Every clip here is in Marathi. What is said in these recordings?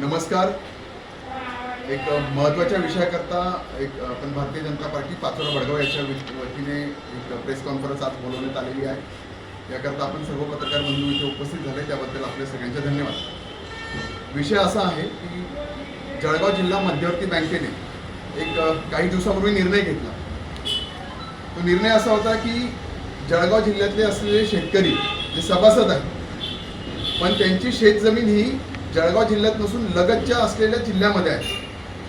नमस्कार. एक महत्त्वाच्या विषयाकरता एक आपण भारतीय जनता पार्टी पाचोरा वडगाव याच्या वतीने एक प्रेस कॉन्फरन्स आज बोलवण्यात आलेली आहे. याकरता आपण सर्व पत्रकार बंधू इथे उपस्थित झाले त्याबद्दल आपले सगळ्यांचे धन्यवाद. विषय असा आहे की जळगाव जिल्हा मध्यवर्ती बँकेने एक काही दिवसापूर्वी निर्णय घेतला. तो निर्णय असा होता की जळगाव जिल्ह्यातले असलेले शेतकरी जे सभासद आहेत पण त्यांची शेतजमीन ही जळगाव जिल्ह्यात नसून लगतच्या असलेल्या जिल्ह्यामध्ये आहे.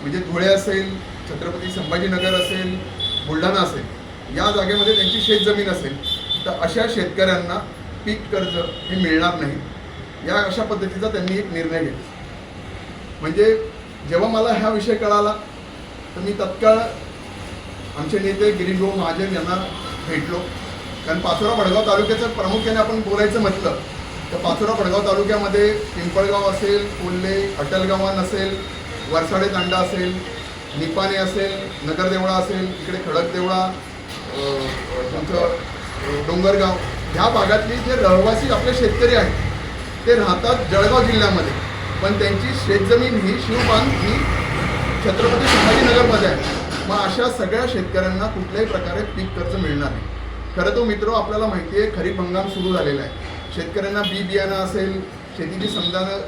म्हणजे धुळे असेल छत्रपती संभाजीनगर असेल बुलढाणा असेल या जागेमध्ये त्यांची शेतजमीन असेल तर अशा शेतकऱ्यांना पीक कर्ज हे मिळणार नाही. या अशा पद्धतीचा त्यांनी एक निर्णय घेतला. म्हणजे जेव्हा मला हा विषय कळाला तर मी तत्काळ आमचे नेते गिरीशभाऊ महाजन यांना भेटलो. कारण पाचोरा वडगाव तालुक्याचं प्रामुख्याने आपण बोलायचं म्हटलं तर पाचोरा वडगाव तालुक्यामध्ये पिंपळगाव असेल कोल्हे अटलगावान असेल वरसाडे तांडा असेल निपाणे असेल नगरदेवळा असेल इकडे खडकदेवळा तुमचं डोंगरगाव ह्या भागातली जे रहिवासी आपले शेतकरी आहेत ते राहतात जळगाव जिल्ह्यामध्ये. पण त्यांची शेतजमीन ही शिवबांध ही छत्रपती संभाजीनगरमध्ये आहे. मग अशा सगळ्या शेतकऱ्यांना कुठल्याही प्रकारे पीक कर्ज मिळणार नाही. खरं तो मित्र आपल्याला माहिती आहे खरीप हंगाम सुरू झालेला आहे. शेतकऱ्यांना बी बियाणं असेल शेतीची समजानं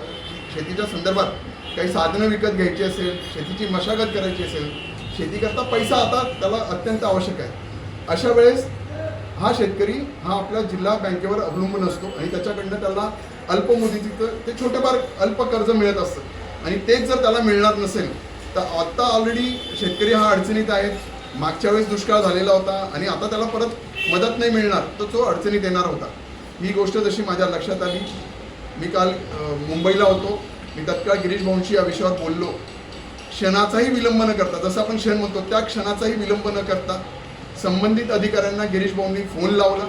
शेतीच्या संदर्भात काही साधनं विकत घ्यायची असेल शेतीची मशागत करायची असेल शेतीकरता पैसा आता त्याला अत्यंत आवश्यक आहे. अशा वेळेस हा शेतकरी हा आपल्या जिल्हा बँकेवर अवलंबून असतो आणि त्याच्याकडनं त्याला अल्प मुदतीचं ते छोटेफार अल्प कर्ज मिळत असतं. आणि तेच जर त्याला मिळणार नसेल तर आत्ता ऑलरेडी शेतकरी हा अडचणीत आहे. मागच्या वेळेस दुष्काळ झालेला होता आणि आता त्याला परत मदत नाही मिळणार तर तो अडचणीत येणार होता. ही गोष्ट जशी माझ्या लक्षात आली मी काल मुंबईला होतो. मी तत्काळ गिरीश भाऊंशी या विषयावर बोललो. क्षणाचाही विलंब न करता जसं आपण क्षण म्हणतो त्या क्षणाचाही विलंब न करता संबंधित अधिकाऱ्यांना गिरीश भाऊंनी फोन लावला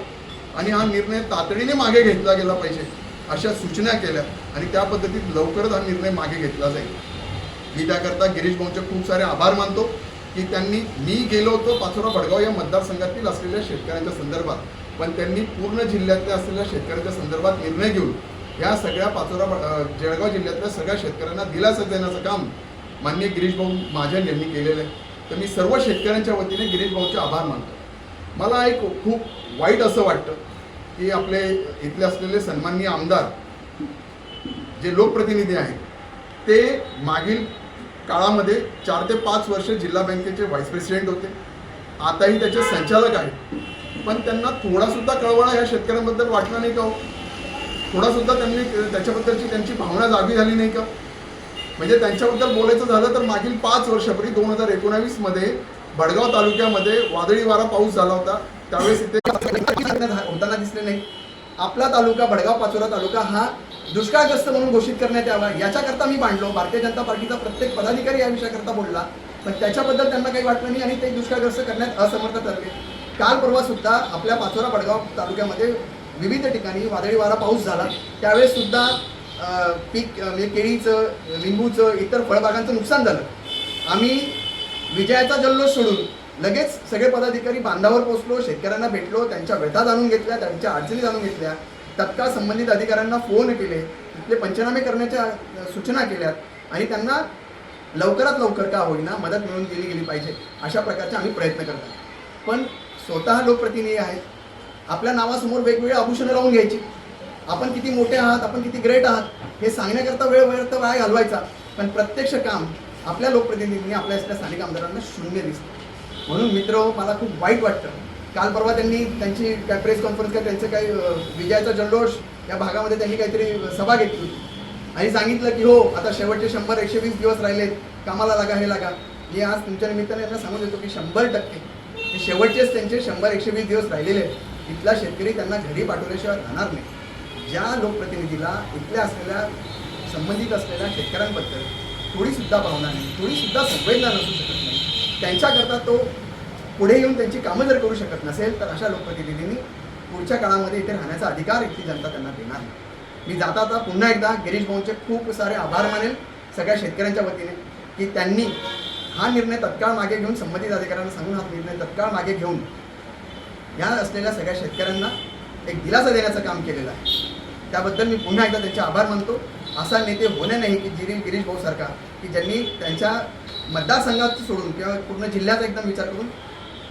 आणि हा निर्णय तातडीने मागे घेतला गेला पाहिजे अशा सूचना केल्या आणि त्या पद्धतीत लवकरच हा निर्णय मागे घेतला जाईल. मी त्याकरता गिरीश भाऊंचे खूप सारे आभार मानतो की त्यांनी मी गेलो होतो पाचोरा भडगाव या मतदारसंघातील असलेल्या शेतकऱ्यांच्या संदर्भात. पण त्यांनी पूर्ण जिल्ह्यातल्या असलेल्या शेतकऱ्यांच्या संदर्भात निर्णय घेऊन ह्या सगळ्या पाचोरा जळगाव जिल्ह्यातल्या सगळ्या शेतकऱ्यांना दिलासा देण्याचं काम मान्य गिरीश भाऊ महाजन यांनी केलेलं आहे. तर मी सर्व शेतकऱ्यांच्या वतीने गिरीश भाऊचे आभार मानतो. मला एक खूप वाईट असं वाटतं की आपले इथले असलेले सन्माननीय आमदार जे लोकप्रतिनिधी आहेत ते मागील काळामध्ये चार ते पाच वर्ष जिल्हा बँकेचे व्हाईस प्रेसिडेंट होते. आताही त्याचे संचालक आहेत. पण त्यांना थोडासुद्धा कळवळा ह्या शेतकऱ्यांबद्दल वाटला नाही का हो? थोडासुद्धा त्यांनी त्याच्याबद्दलची त्यांची भावना जागी झाली नाही का? म्हणजे त्यांच्याबद्दल बोलायचं झालं तर मागील पाच वर्षापूर्वी दोन हजार एकोणावीसमध्ये भडगाव तालुक्यामध्ये वादळी वारा पाऊस झाला होता. त्यावेळेस इथे होताना दिसले नाही. आपला तालुका भडगाव पाचोरा तालुका हा दुष्काळग्रस्त म्हणून घोषित करण्यात यावा. याच्याकरता मी मांडलो. भारतीय जनता पार्टीचा प्रत्येक पदाधिकारी या विषयाकरता बोलला. पण त्याच्याबद्दल त्यांना काही वाटलं नाही आणि ते दुष्काळग्रस्त करण्यात असमर्थ ठरले. काल परवा सुद्धा आपल्या पाचोरा बडगाव तालुक्यामध्ये विविध ठिकाणी वादळी वारा पाऊस झाला. त्यावेळेस सुद्धा पीक म्हणजे केळीचं लिंबूचं इतर फळबागांचं नुकसान झालं. आम्ही विजयाचा जल्लोष सोडून लगेच सगळे पदाधिकारी बांधावर पोहोचलो शेतकऱ्यांना भेटलो त्यांच्या व्यथा जाणून घेतल्या त्यांच्या अडचणी जाणून घेतल्या. तत्काळ संबंधित अधिकाऱ्यांना फोन केले तिथले पंचनामे करण्याच्या सूचना केल्यात आणि त्यांना लवकरात लवकर का होईना मदत मिळून दिली गेली पाहिजे अशा प्रकारचे आम्ही प्रयत्न करतो पण स्वतः लोकप्रतिनिधी आहेत. आपल्या नावासमोर वेगवेगळे आभूषणं लावून घ्यायची. आपण किती मोठे आहात आपण किती ग्रेट आहात हे सांगण्याकरता वेळ वेळ तर वाया घालवायचा. पण प्रत्यक्ष काम आपल्या लोकप्रतिनिधींनी आपल्या इथल्या स्थानिक आमदारांना शून्य दिसतं. म्हणून मित्र हो, मला खूप वाईट वाटतं. काल परवा त्यांनी त्यांची काय प्रेस कॉन्फरन्स काय त्यांचं काही विजयाचा जल्लोष या भागामध्ये त्यांनी काहीतरी सभा घेतली होती. आणि सांगितलं की हो आता शेवटचे शंभर एकशे वीस दिवस राहिलेत कामाला लागा हे लागा. मी आज तुमच्या निमित्ताने यांना सांगून देतो की शंभर टक्के शेवटचेच त्यांचे शंभर एकशे वीस दिवस राहिलेले आहेत. इथला शेतकरी त्यांना घरी पाठवल्याशिवाय राहणार नाही. ज्या लोकप्रतिनिधीला इथल्या असलेल्या संबंधित असलेल्या शेतकऱ्यांबद्दल थोडीसुद्धा भावना नाही थोडीसुद्धा संवेदना नसू शकत नाही त्यांच्याकरता तो पुढे येऊन त्यांची कामं जर करू शकत नसेल तर अशा लोकप्रतिनिधींनी पुढच्या काळामध्ये इथे राहण्याचा अधिकार इथली जनता त्यांना देणार नाही. मी जाता आता पुन्हा एकदा गिरीश भाऊंचे खूप सारे आभार मानेल सगळ्या शेतकऱ्यांच्या वतीने की त्यांनी हा निर्णय तत्काळ मागे घेऊन संबंधित अधिकाऱ्यांना सांगून हा निर्णय तत्काळ मागे घेऊन या असलेल्या सगळ्या शेतकऱ्यांना एक दिलासा देण्याचं काम केलेलं आहे. त्याबद्दल मी पुन्हा एकदा त्यांचे आभार मानतो. असा नेते होणे नाही की जिरी गिरीश भाऊसारखा की ज्यांनी त्यांच्या मतदारसंघात सोडून किंवा पूर्ण जिल्ह्याचा एकदम विचार करून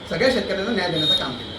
सगळ्या शेतकऱ्यांना न्याय देण्याचं काम केलं